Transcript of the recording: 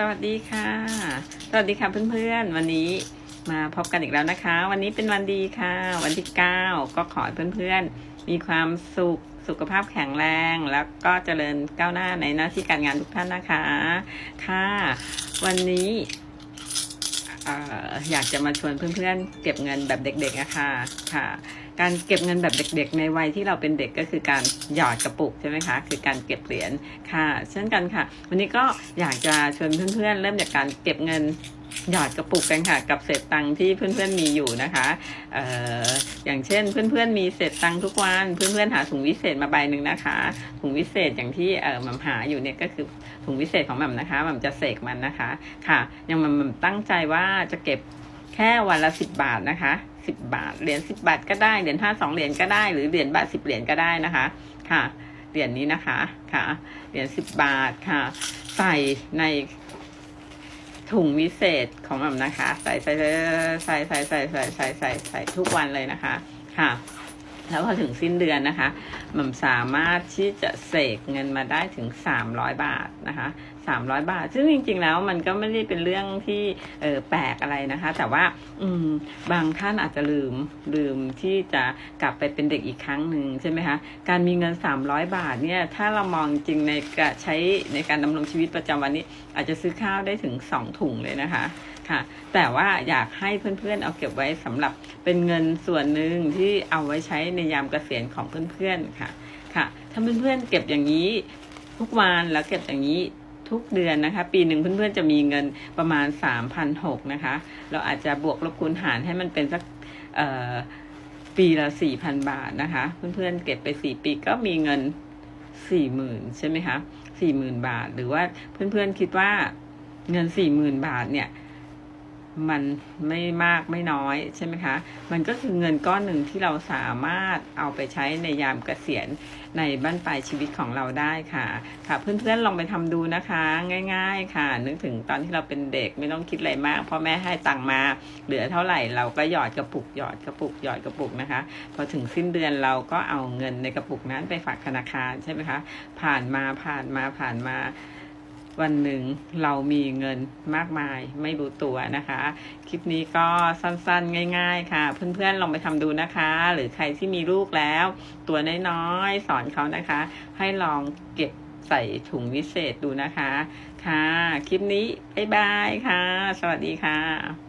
สวัสดีค่ะ สวัสดีค่ะเพื่อนๆ วันนี้มาพบกันอีกแล้วนะคะ วันนี้เป็นวันดีค่ะ วันที่ 9 ก็ขอให้เพื่อนๆ มีความสุข สุขภาพแข็งแรง แล้วก็เจริญก้าวหน้าในหน้าที่การงานทุกท่านนะคะ ค่ะ วันนี้ อยากจะมาชวนเพื่อนๆ เก็บเงินแบบเด็กๆนะคะค่ะ การเก็บเงินแบบเด็กๆ ในวัยที่เราเป็นเด็กก็คือการหยอดกระปุกใช่ไหมคะ คือการเก็บเหรียญค่ะ เช่นกันค่ะ วันนี้ก็อยากจะชวนเพื่อนๆ เริ่มจากการเก็บเงิน หยอดกระปุกกันค่ะกับเศษตังค์ที่เพื่อนๆมีอยู่นะคะเอ่ออย่างเช่นเพื่อนๆมีเศษตังค์ทุกวันเพื่อนๆหาถุงวิเศษมาใบหนึ่งนะคะถุงวิเศษอย่างที่เออหม่ำหาอยู่เนี่ยก็คือถุงวิเศษของหม่ำนะคะหม่ำจะเสกมันนะคะค่ะยังม่ำหม่ำตั้งใจว่าจะเก็บแค่วันละสิบบาทนะคะสิบบาทเหรียญสิบบาทก็ได้เหรียญห้าสองเหรียญก็ได้ หรือเหรียญบาทสิบเหรียญก็ได้นะคะค่ะเหรียญนี้นะคะค่ะเหรียญสิบบาทค่ะ ใส่ใน ถุงวิเศษของแบบนะคะ ใส่ใส่ใส่ใส่ใส่ใส่ใส่ใส่ใส่ทุกวันเลยนะคะ ค่ะ แล้วพอถึงสิ้นเดือนนะคะหม่ำสามารถที่จะเสกเงินมาได้ถึง 300 บาทนะคะ300 บาท ซึ่งจริง ๆ แล้วมันก็ไม่ได้เป็นเรื่องที่เออแปลกอะไรนะคะ แต่ว่าอืมบางท่านอาจจะลืมลืมที่จะกลับไปเป็นเด็กอีกครั้งหนึ่งใช่ไหมคะการมีเงิน 300 บาทเนี่ยถ้าเรามองจริงในกะใช้ในการดำรงชีวิตประจำวันนี้ อาจจะซื้อข้าวได้ถึง 2 ถุงเลยนะคะค่ะแต่ว่าอยากให้เพื่อนๆเอาเก็บไว้สำหรับเป็นเงินส่วนหนึ่งที่เอาไว้ใช้ในยามเกษียณของเพื่อนๆค่ะ ค่ะ ถ้าเพื่อนๆเก็บอย่างนี้ทุกวันแล้วเก็บอย่างนี้ทุกเดือนนะคะ ปีหนึ่งเพื่อนๆจะมีเงินประมาณ 3,600นะคะ เราอาจจะบวกลบคูณหารให้มันเป็นสักปีละ 4,000 บาทนะคะ เพื่อนๆเก็บไป 4 ปีก็มีเงิน 40,000ใช่ไหมคะ40,000 บาท หรือว่าเพื่อนๆคิดว่าเงิน 40,000 บาทเนี่ย มันไม่มากไม่น้อยใช่ไหมคะ มันก็คือเงินก้อนหนึ่งที่เราสามารถเอาไปใช้ในยามเกษียณในบ้านปลายชีวิตของเราได้ค่ะ ค่ะเพื่อนๆลองไปทำดูนะคะ ง่าย ๆ ค่ะ นึกถึงตอนที่เราเป็นเด็กไม่ต้องคิดอะไรมากพ่อแม่ให้ตังค์มาเหลือเท่าไหร่เราก็หยอดกระปุกหยอดกระปุกหยอดกระปุกนะคะ พอถึงสิ้นเดือนเราก็เอาเงินในกระปุกนั้นไปฝากธนาคารใช่ไหมคะ ผ่านมาผ่านมาผ่านมา วันหนึ่งเรามีเงินมากมายไม่รู้ตัวนะคะ คลิปนี้ก็สั้นๆง่าย ๆ ค่ะ เพื่อนๆลองไปทำดูนะคะ หรือใครที่มีลูกแล้ว ตัวน้อยๆสอนเขานะคะ ให้ลองเก็บใส่ถุงวิเศษดูนะคะ ค่ะ คลิปนี้ บ๊ายบายค่ะ สวัสดีค่ะ